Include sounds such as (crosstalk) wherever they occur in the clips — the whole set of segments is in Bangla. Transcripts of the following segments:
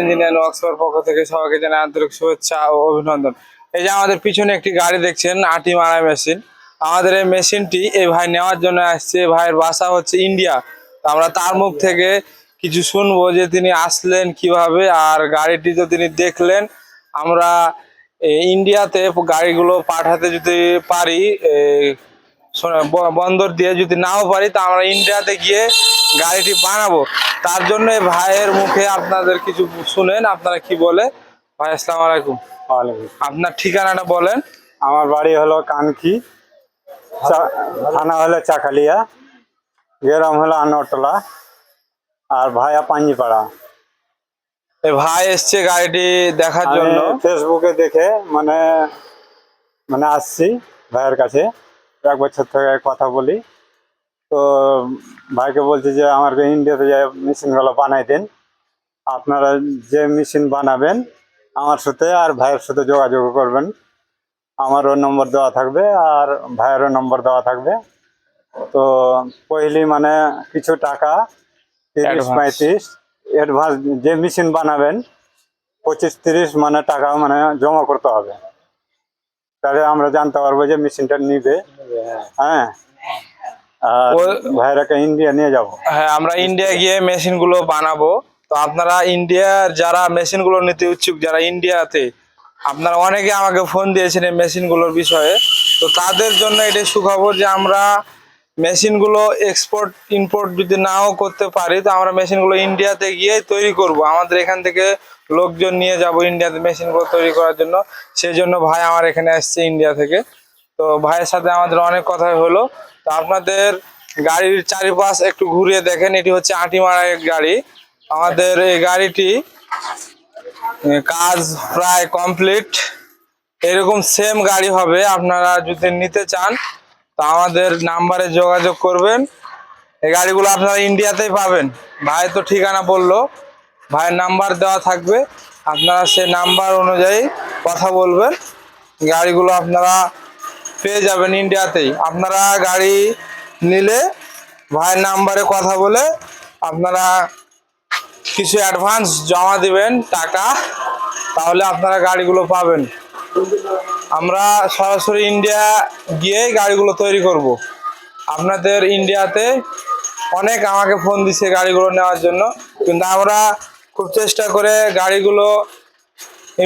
ইঞ্জিনিয়ার পক্ষ থেকে আন্তরিক শুভেচ্ছা ও অভিনন্দন। এই যে আমাদের পিছনে একটি গাড়ি দেখছেন মারা মেশিন। আমাদের এই মেশিনটি ভাই নেওয়ার জন্য আসছে। ভাইয়ের বাসা হচ্ছে ইন্ডিয়া। আমরা তার মুখ থেকে কিছু শুনব যে তিনি আসলেন কীভাবে আর গাড়িটি তো তিনি দেখলেন, আমরা ইন্ডিয়াতে গাড়িগুলো পাঠাতে যদি পারি বন্দর দিয়ে যদি নাও পারি, তা আমরা ইন্ডিয়াতে গিয়ে গাড়িটি বানাবো। তার জন্য এই ভাইয়ের মুখে আপনাদের কিছু শুনেন আপনারা কি বলে? ভাই আসসালামু আলাইকুম। আপনার ঠিকানাটা বলেন। আমার বাড়ি হলো কানকি থানা হলো চাকালিয়া গ্রাম হলো আনোটলা আর ভাইয়া পাঞ্জিপাড়া। ভাই এসছে গাড়িটি দেখার জন্য। ফেসবুকে দেখে মানে মানে আসছি ভাইয়ের কাছে। এক বছর থেকে কথা বলি। তো ভাইকে বলছি যে আমার ইন্ডিয়াতে যে মেশিনগুলো বানাই দেন। আপনারা যে মেশিন বানাবেন আমার সাথে আর ভাইয়ের সাথে যোগাযোগ করবেন। আমারও নম্বর দেওয়া থাকবে আর ভাইয়েরও নম্বর দেওয়া থাকবে। তো পহিলি মানে কিছু টাকা তিরিশ পঁয়ত্রিশ অ্যাডভান্স যে মেশিন বানাবেন পঁচিশ তিরিশ মানে টাকা মানে জমা করতে হবে। তাহলে আমরা জানতে পারব যে মেশিনটা নিবে। হ্যাঁ। ও- ভাইরাকে ইন্ডিয়া নিয়ে যাব। হ্যাঁ আমরা ইন্ডিয়া গিয়ে মেশিনগুলো বানাবো। তো আপনারা ইন্ডিয়ার যারা মেশিনগুলো নিতে ইচ্ছুক যারা ইন্ডিয়াতে আপনারা অনেকে আমাকে ফোন দিয়েছেন এই মেশিনগুলোর বিষয়ে। তো তাদের জন্য এটাই সুখবর যে আমরা মেশিনগুলো এক্সপোর্ট ইম্পোর্ট যদি নাও করতে পারি তো আমরা মেশিনগুলো ইন্ডিয়াতে গিয়ে তৈরি করব। আমাদের এখান থেকে লোকজন নিয়ে যাব ইন্ডিয়াতে মেশিনগুলো তৈরি করার জন্য। সেই জন্য ভাই আমার এখানে আসছে ইন্ডিয়া থেকে। তো ভাইয়ের সাথে আমাদের অনেক কথাই হলো। তো আপনাদের গাড়ির চারিপাশ একটু ঘুরিয়ে দেখেন, এটি হচ্ছে আটিমারা গাড়ি। আমাদের এই গাড়িটি কাজ প্রায় কমপ্লিট। এরকম সেম গাড়ি হবে, আপনারা যদি নিতে চান, তো আমাদের নাম্বারে যোগাযোগ করবেন। এই গাড়িগুলো আপনারা ইন্ডিয়াতেই পাবেন। ভাই তো ঠিকানা বলল, ভাইয়ের নাম্বার দেওয়া থাকবে। আপনারা সে নাম্বার অনুযায়ী কথা বলবেন। গাড়িগুলো আপনারা পেয়ে যাবেন ইন্ডিয়াতেই আপনারা গাড়ি নিলে ভাইয়ের নাম্বারে কথা বলে আপনারা কিছু অ্যাডভান্স জমা দিবেন, টাকা, তাহলে আপনারা গাড়িগুলো পাবেন আমরা সরাসরি ইন্ডিয়া গিয়ে গাড়িগুলো তৈরি করব। আপনাদের ইন্ডিয়াতে অনেক আমাকে ফোন দিছে গাড়িগুলো নেওয়ার জন্য, কিন্তু আমরা খুব চেষ্টা করে গাড়িগুলো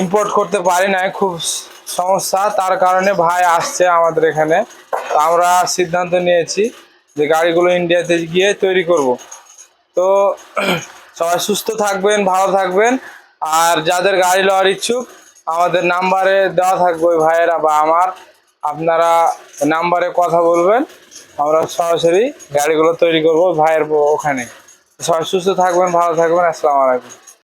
ইম্পোর্ট করতে পারি না খুব সমস্যা তার কারণে ভাই আসছে আমাদের এখানে। তো আমরা সিদ্ধান্ত নিয়েছি যে গাড়িগুলো ইন্ডিয়াতে গিয়ে তৈরি করব। তো (clears throat) সবাই সুস্থ থাকবেন, ভালো থাকবেন। আর যাদের গাড়ি লওয়ার ইচ্ছুক, আমাদের নাম্বারে দেওয়া থাকবে ওই ভাইয়েরা বা আমার। আপনারা নাম্বারে কথা বলবেন, আমরা সরাসরি গাড়িগুলো তৈরি করব ভাইয়ের ওখানে। সবাই সুস্থ থাকবেন, ভালো থাকবেন, আসসালামু আলাইকুম।